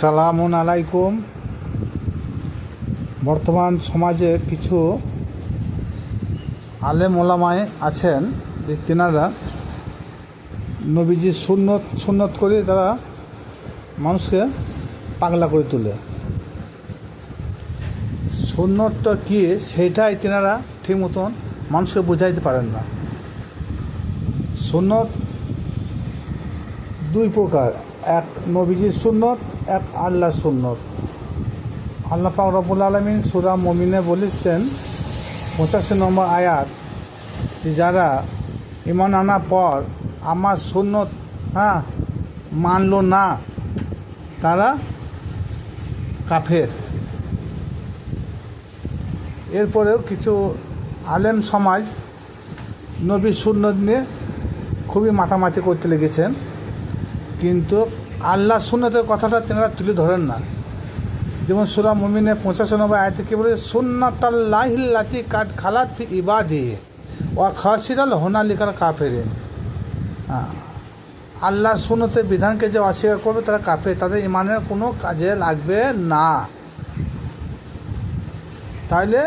সালামুন আলাইকুম। বর্তমান সমাজে কিছু আলেম ওলামায় আছেন যে তেনারা নবীজি সুন্নত সুন্নত করে তারা মানুষকে পাগলা করে তোলে। সুন্নতটা কি, সেটাই তেনারা ঠিক মতন মানুষকে বোঝাইতে পারেন না। সুন্নত দুই প্রকার, এক নবীজির সুন্নত এক আল্লাহ সুন্নত। আল্লাহ পাক রব্বুল আলমিন সুরা মমিনে বলেছেন, পঁচাশি নম্বর আয়াত, যে যারা ইমান আনার পর আমার সুন্নত হ্যাঁ মানল না, তারা কাফের। এরপরেও কিছু আলেম সমাজ নবী সুন্নত নিয়ে খুবই মাতামাতি করতে লেগেছেন, কিন্তু আল্লাহ সুন্নতের কথাটা তেনারা তুলে ধরেন না। যেমন সুরা মমিনে পঁচাশি নম্বর আয়তে কি বলে, সুন্নাতাল্লাহিল্লাতি কাদ খালাত ফি ও খাসিরাল হোনালিকার কাফেরে হ্যাঁ। আল্লাহ সুন্নতের বিধানকে যে অস্বীকার করবে, তারা কাফে তাদের ইমানের কোনো কাজে লাগবে না। তাইলে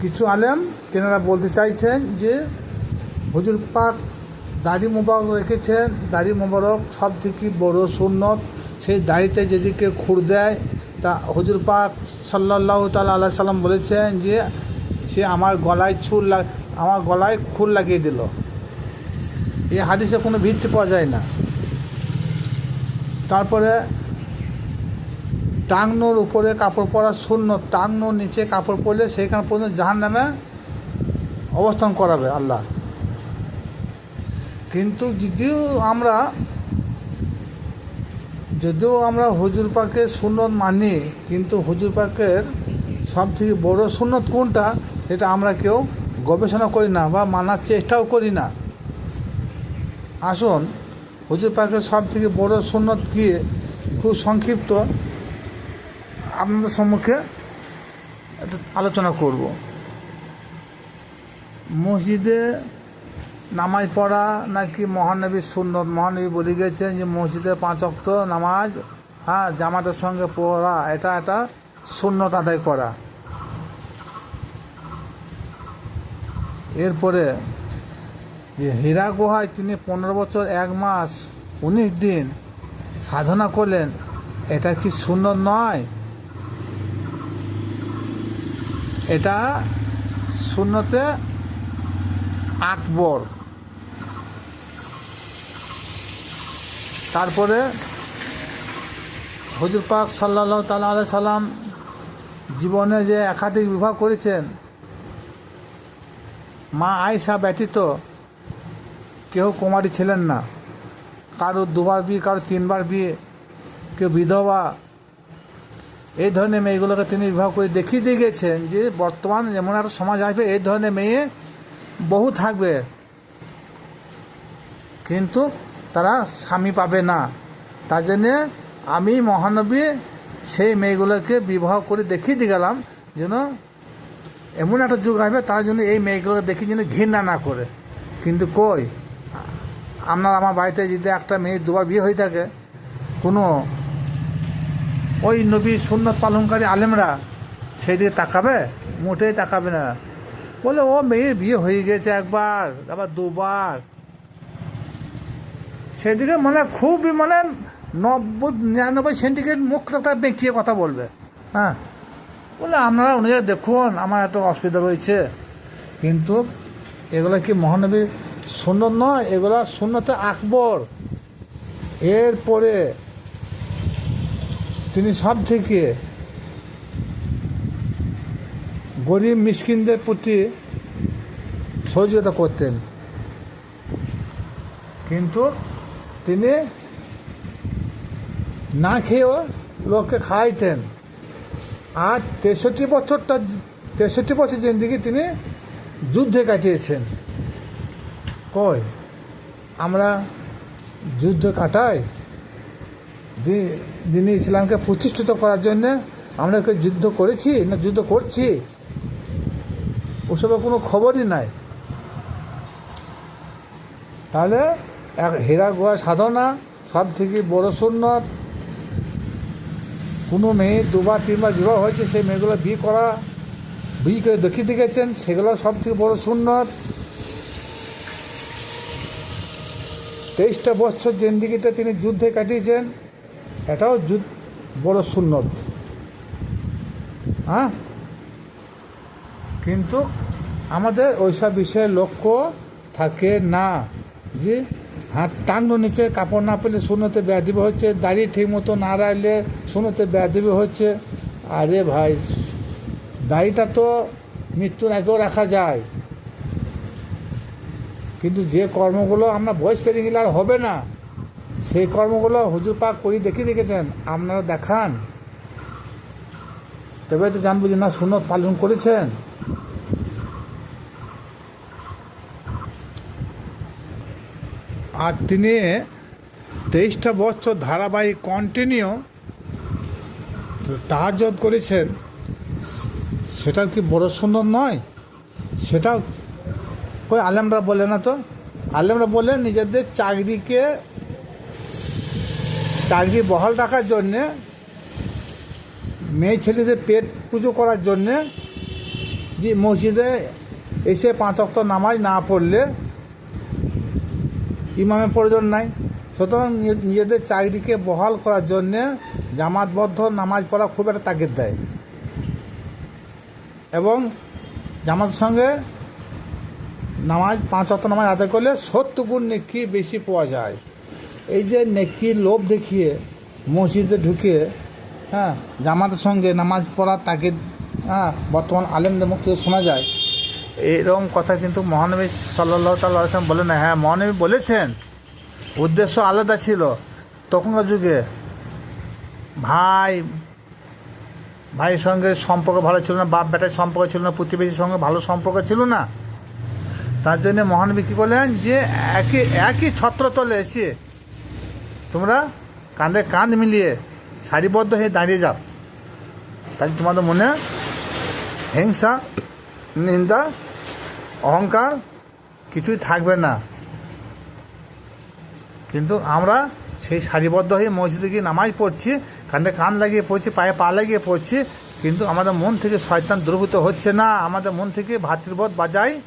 কিছু আলেম তেনারা বলতে চাইছেন যে, হুজুর পাক দাড়ি মোবারক রেখেছেন, দাড়ি মোবারক সব থেকে বড় সুন্নত। সেই দাড়িতে যদি কেউ খুর দেয়, তা হুজুর পাক সাল্লাহ তাল্লাহ আল্লাহ সাল্লাম বলেছেন যে, সে আমার গলায় ছুর আমার গলায় খুর লাগিয়ে দিল। এই হাদিসে কোনো ভিত্তি পাওয়া যায় না। তারপরে টাংনোর উপরে কাপড় পরা শূন্য টাংনোর নিচে কাপড় পরলে সেইখানে পর্যন্ত জাহান নামে অবস্থান করাবে আল্লাহ। কিন্তু যদিও আমরা যদিও আমরা হুজুর পাকের সুন্নত মানি, কিন্তু হুজুর পাকের সব থেকে বড় সুন্নত কোনটা এটা আমরা কেউ গবেষণা করি না বা মানার চেষ্টাও করি না। আসুন, হুজুর পাকের সব থেকে বড় সুন্নত কি, খুব সংক্ষিপ্ত আপনাদের সম্মুখে আলোচনা করব। মসজিদে নামাজ পড়া নাকি মহানবীর সুন্নত, মহানবী বলে গেছেন যে মসজিদে পাঁচ অক্ত নামাজ হ্যাঁ জামাতের সঙ্গে পড়া, এটা একটা সুন্নত আদায় করা। এরপরে, যে হীরা গুহায় তিনি পনেরো বছর, এক মাস, উনিশ দিন সাধনা করলেন, এটা কি সুন্নত নয়? এটা শূন্যতে আকবর। তারপরে হজুর পাক সাল্লাহ তালা আলাই সাল্লাম জীবনে যে একাধিক বিবাহ করেছেন, মা আয়সা ব্যতীত কেউ কুমারী ছিলেন না। কারও দুবার বিয়ে, কারও তিনবার বিয়ে, কেউ বিধবা। এই ধরনের মেয়েগুলোকে তিনি বিবাহ করে দেখিয়ে দিয়ে গেছেন যে বর্তমান এমন একটা সমাজ আসবে, এই ধরনের মেয়ে বহু থাকবে। কিন্তু তারা স্বামী পাবে না। তার জন্যে আমি মহানবী সেই মেয়েগুলোকে বিবাহ করে দেখিয়ে দিয়ে গেলাম, যেন এমন একটা যুগ আসবে, তারা যেন এই মেয়েগুলোকে দেখি যেন ঘৃণা না করে। কিন্তু কই? আপনার আমার বাড়িতে যদি একটা মেয়ে দুবার বিয়ে হয়ে থাকে, কোনো ওই নবী সুন্নত পালনকারী আলেমরা সেই দিকে তাকাবে? মোটেই তাকাবে না। বলে, ও মেয়ের বিয়ে হয়ে গেছে একবার, আবার দুবার। সেদিকে মানে খুবই মানে নব্বই, নিরানব্বই সেন্টিগ্রেড মুখটা তার বেঁকিয়ে কথা বলবে। হ্যাঁ? বলে, আপনারা অনুযায়ী দেখুন, আমার এত অসুবিধা রয়েছে। কিন্তু এগুলো কি মহানবী শূন্য নয়, এগুলো শূন্যতে আকবর। এরপরে তিনি সব থেকে গরিব মিসকিনদের প্রতি সহযোগিতা করতেন। কিন্তু তিনি না খেয়েও লোককে খাওয়াইতেন। আর তেষট্টি বছরটা, তেষট্টি বছর জিন্দিগি তিনি যুদ্ধে কাটিয়েছেন। কই? আমরা যুদ্ধ কাটাই? দিনে ইসলামকে প্রতিষ্ঠিত করার জন্য আমরা কি যুদ্ধ করেছি না যুদ্ধ করছি? ওসবের কোনো খবরই নাই। তাহলে এক হীরা গুহা সাধনা, সব থেকে বড় সুন্নত। কোনো মেয়ে দুবার, তিনবার বিবাহ হয়েছে, সেই মেয়েগুলো বিয়ে করা, বিয়ে করে দেখিয়ে দিয়েছেন সেগুলো সব থেকে বড় সুন্নত। তেইশটা বছর জেন্দিগিটা তিনি যুদ্ধে কাটিয়েছেন, এটাও বড় সুন্নত। হ্যাঁ? কিন্তু আমাদের ওইসব বিষয়ে লক্ষ্য থাকে না। যে হাত টাঙ্গো নিচে, কাপড় না পেলে শূন্যতে ব্যাধিব হচ্ছে, দাড়ি ঠিক মতো না রাখলে শূন্যতে ব্যাধিব হচ্ছে। আরে ভাই, দাড়িটা তো মৃত্যুর আগেও রাখা যায়। কিন্তু যে কর্মগুলো আমরা বয়স পেরিয়ে গেলে আর হবে না, সেই কর্মগুলো হুজুর পাক করি দেখিয়ে দেখেছেন, আপনারা দেখান। তবে তো জানব যে না সুনত পালন করেছেন? আর তিনি তেইশটা বছর ধারাবাহিক কন্টিনিউ তাহাজত করেছেন। সেটা কি বড় সুন্দর নয়? সেটা কই আলেমরা বলে না তো? আলেমরা বলে নিজেদের চাকরিকে, চাকরি বহাল রাখার জন্যে, মেয়ে ছেলেদের পেট পুজো করার জন্যে যে মসজিদে এসে পাঁচ অক্ত নামাজ না পড়লে ইমামের প্রয়োজন নাই। সুতরাং নিজেদের চাকরিকে বহাল করার জন্যে জামাতবদ্ধ নামাজ পড়া খুব একটা তাগিদ দেয়। এবং জামাতের সঙ্গে নামাজ পাঁচ অক্ত নামাজ আদায় করলে সত্তর গুণ নেকি বেশি পাওয়া যায়। এই যে নেকির লোভ দেখিয়ে মসজিদে ঢুকে হ্যাঁ জামাতের সঙ্গে নামাজ পড়ার তাগিদ হ্যাঁ বর্তমান আলেমদের মুখ থেকে শোনা যায়। এরকম কথা কিন্তু মহানবী সাল্লাহ তাল্লাম বলে না হ্যাঁ মহানবী বলেছেন। উদ্দেশ্য আলাদা ছিল। তখনকার যুগে ভাই, ভাইয়ের সঙ্গে সম্পর্ক ভালো ছিল না বাপ বেটার সম্পর্ক ছিল না, প্রতিবেশীর সঙ্গে ভালো সম্পর্ক ছিল না। তার জন্য মহানবী কী করলেন যে একই একই ছত্রতলে এসে তোমরা কাঁধে কাঁধ মিলিয়ে সারিবদ্ধ হয়ে দাঁড়িয়ে যাও। তাহলে তোমাদের মনে হিংসা, নিন্দা অহংকার কিছুই থাকবে না। কিন্তু আমরা সেই সারিবদ্ধ হয়ে মসজিদে গিয়ে নামাজ পড়ছি কান্দে কান লাগিয়ে পড়ছি, পায়ে পা লাগিয়ে পড়ছি, কিন্তু আমাদের মন থেকে শয়তান দ্রবীত হচ্ছে না। আমাদের মন থেকে ভাতৃবোধ বাজাই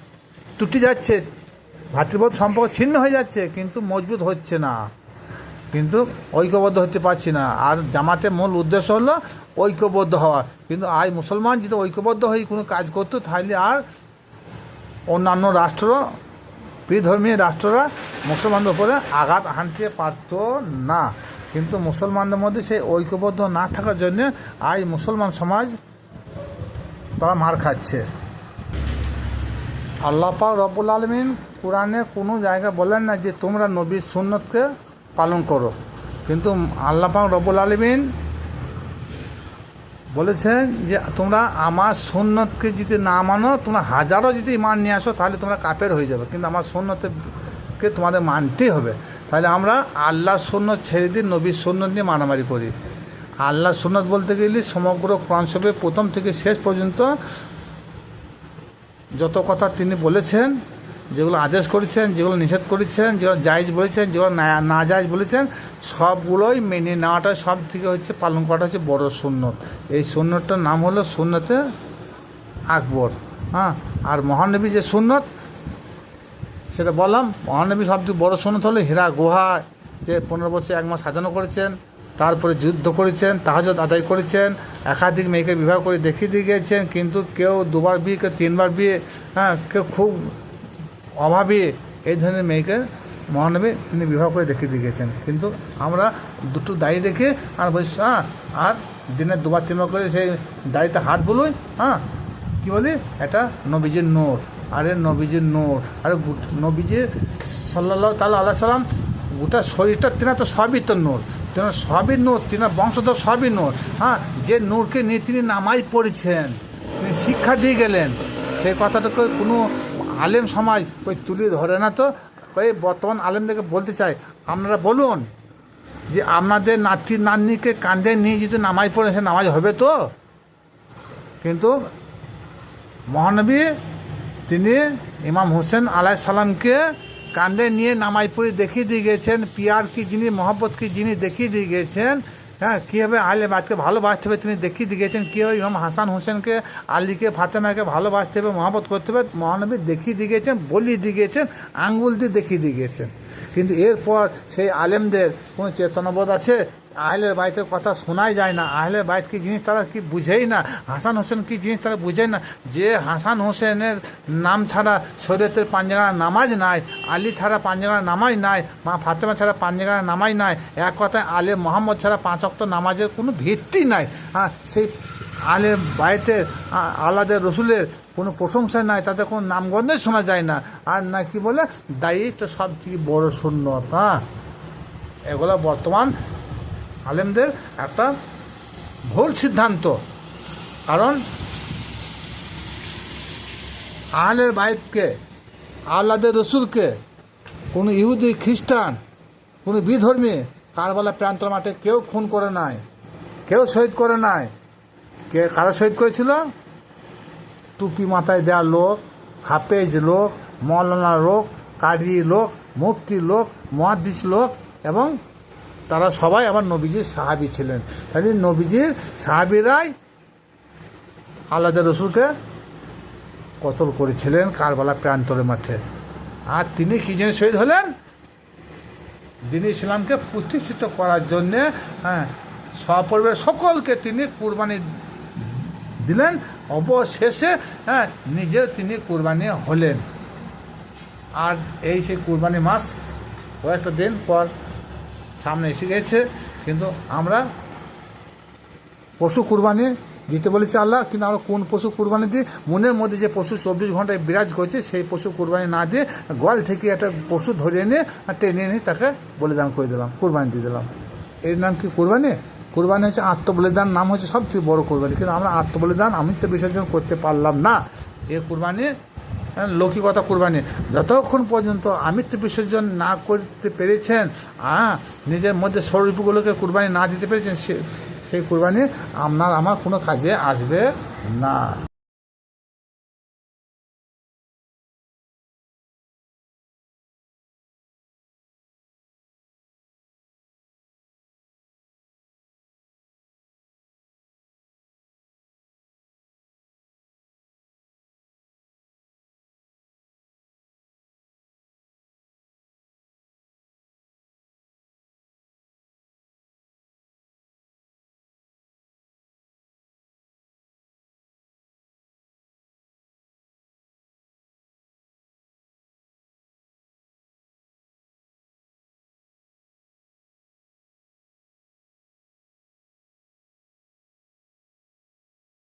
টুটি যাচ্ছে। ভাতৃবোধ সম্পর্ক ছিন্ন হয়ে যাচ্ছে, কিন্তু মজবুত হচ্ছে না। কিন্তু ঐক্যবদ্ধ হতে পারছি না। আর জামাতে মূল উদ্দেশ্য হলো ঐক্যবদ্ধ হওয়া। কিন্তু আজ মুসলমান যদি ঐক্যবদ্ধ হয়ে কোনো কাজ করতো, তাহলে আর অন্যান্য রাষ্ট্র বিধর্মীয় রাষ্ট্ররা মুসলমানদের উপরে আঘাত হানতে পারত না। কিন্তু মুসলমানদের মধ্যে সেই ঐক্যবদ্ধ না থাকার জন্য আজ মুসলমান সমাজ তারা মার খাচ্ছে। আল্লাহ পাক রব্বুল আলমিন কোরআনে কোনো জায়গায় বলেন না যে তোমরা নবীর সুন্নতকে পালন করো। কিন্তু আল্লাহ পাক রব্বুল আলমিন বলেছেন যে তোমরা আমার সুন্নতকে যদি না মানো, তোমরা হাজারো যদি মান নিয়ে আসো, তাহলে তোমরা কাপের হয়ে যাবে। কিন্তু আমার সুন্নতকে তোমাদের মানতেই হবে। তাহলে আমরা আল্লাহর সুন্নত ছেড়ে দিয়ে নবীর সুন্নত নিয়ে মারামারি করি। আল্লাহর সুন্নত বলতে গেলে সমগ্র কোরআন প্রথম থেকে শেষ পর্যন্ত যত কথা তিনি বলেছেন, যেগুলো আদেশ করেছেন, যেগুলো নিষেধ করেছেন, যেগুলো জায়জ বলেছেন, যেগুলো না জায়জ বলেছেন সবগুলোই মেনে নেওয়াটা সব থেকে হচ্ছে পালন করাটা হচ্ছে বড় সুন্নত। এই সুন্নতটার নাম হলো সুন্নতে আকবর হ্যাঁ? আর মহানবী যে সুন্নত, সেটা বললাম, মহানবী সবথেকে বড় সুন্নত হলো হীরা গুহা, যে পনেরো বছর এক মাস সাজানো করেছেন, তারপরে যুদ্ধ করেছেন তাহাজত আদায় করেছেন, একাধিক মেয়েকে বিবাহ করে দেখিয়ে দিয়ে গিয়েছেন, কিন্তু কেউ দুবার বিয়ে, কেউ তিনবার বিয়ে হ্যাঁ? কেউ খুব অভাবী এই ধরনের মেয়েকে মহানবী তিনি বিবাহ করে দেখিয়ে দিয়ে গেছেন। কিন্তু আমরা দুটো দাড়ি দেখে আর বলছি হ্যাঁ আর দিনে দুবার তিনবার করে সেই দাড়িতে হাত বলুই হ্যাঁ কী বলি? এটা নবীজির নূর, আরে নবীজির নূর, আরে নবীজির সাল্লাহ তাল্লাহ আল্লাহ সাল্লাম গোটা শরীরটা তিনা তো সবই তো নূর, তেনার সবই নূর, তিনার বংশধর সবই নূর হ্যাঁ যে নূরকে নিয়ে তিনি নামাজ পড়েছেন, তিনি শিক্ষা দিয়ে গেলেন সেই কথাটাকে কোনো আলেম সমাজ ওই তুলে ধরে না তো ওই বর্তমান আলেমদেরকে বলতে চাই, আপনারা বলুন যে আপনাদের নাতি নাতনিকে কাঁধে নিয়ে যদি নামাজ পড়ে, সে নামাজ হবে তো? কিন্তু মহানবী তিনি ইমাম হোসেন আলাহ সালামকে কাঁধে নিয়ে নামাজ পড়ে দেখিয়ে দিয়ে গেছেন পিয়ার কি যিনি, মহব্বত কি যিনি দেখিয়ে দিয়ে গেছেন হ্যাঁ কীভাবে আলে বাচ্চাকে ভালোবাসতে হবে। তিনি দেখিয়ে দিয়েছেন কীভাবে ইমাম হাসান হোসেনকে, আলীকে, ফাতেমাকে ভালোবাসতে হবে মহাবত করতে হবে। মহানবী দেখিয়ে দিয়েছেন বলিয়ে দিয়েছেন আঙ্গুল দিয়ে দেখিয়ে দিয়েছেন কিন্তু এরপর সেই আলেমদের কোনো চেতনাবোধ আছে? আহলের বাইতের কথা শোনাই যায় না। আহলের বাইত কি জিনিস তারা কি বুঝেই না? হাসান হোসেন কি জিনিস তারা বুঝেই না? যে হাসান হোসেনের নাম ছাড়া শরীয়তের পাঞ্জাগার নামাজ নাই, আলী ছাড়া পাঞ্জাগার নামাজ নাই মা ফাতেমা ছাড়া পাঞ্জাগার নামাজ নাই, এক কথায় আলে মোহাম্মদ ছাড়া পাঁচ অক্ত নামাজের কোনো ভিত্তি নাই। হ্যাঁ সেই আলে বাইতের আলাদের রসুলের কোনো প্রশংসা নাই, তাতে কোনো নামগন্ধই শোনা যায় না। আর না কি বলে দায়িত্ব সব থেকে বড় শূন্য হ্যাঁ এগুলো বর্তমান আলেমদের একটা ভুল সিদ্ধান্ত। কারণ আহলের বাইতকে আহ্লাদের রসুলকে, কোনো ইহুদি, খ্রিস্টান, কোনো বিধর্মী কারবালা প্রান্তর মাঠে কেউ খুন করে নাই, কেউ শহীদ করে নাই। কে, কারা শহীদ করেছিল? টুপি মাথায় দেওয়া লোক, হাফেজ লোক, মৌলানা লোক কারি লোক, মুফতি লোক মহাদিস লোক এবং তারা সবাই আমার নবীজির সাহাবি ছিলেন। তাই নবীজির সাহাবিরাই আলাদা রসুলকে কতল করেছিলেন কারবালা প্রান্তরের মাঠে। আর তিনি কি জন্য শহীদ হলেন? দিন ইসলামকে প্রতিষ্ঠিত করার জন্যে হ্যাঁ সপরিবার সকলকে তিনি কুরবানি দিলেন। অবশেষে হ্যাঁ নিজেও তিনি কুরবানি হলেন। আর এই সেই কুরবানি মাস কয়েকটা দিন পর সামনে এসে গেছে, কিন্তু আমরা পশু কুরবানি দিতে বলেছে আল্লাহ, কিন্তু আমরা কোন পশু কুরবানি দিই? মনের মধ্যে যে পশু চব্বিশ ঘন্টায় বিরাজ করছে, সেই পশু কুরবানি না দিয়ে গোয়াল থেকে একটা পশু ধরে এনে টেনে এনে তাকে বলিদান করে দিলাম, কুরবানি দিয়ে দিলাম। এর নাম কি কুরবানি? কুরবানি হচ্ছে আত্মবলিদান নাম হচ্ছে সব থেকে বড় কোরবানি। কিন্তু আমরা আত্মবলিদান অমৃত বিসর্জন করতে পারলাম না। এ কুরবানি হ্যাঁ, লৌকিকতা কোরবানি। যতক্ষণ পর্যন্ত আমিত্ব বিসর্জন না করতে পেরেছেন নিজের মধ্যে স্বরূপগুলোকে কোরবানি না দিতে পেরেছেন সে সেই কোরবানি আপনার আমার কোনো কাজে আসবে না।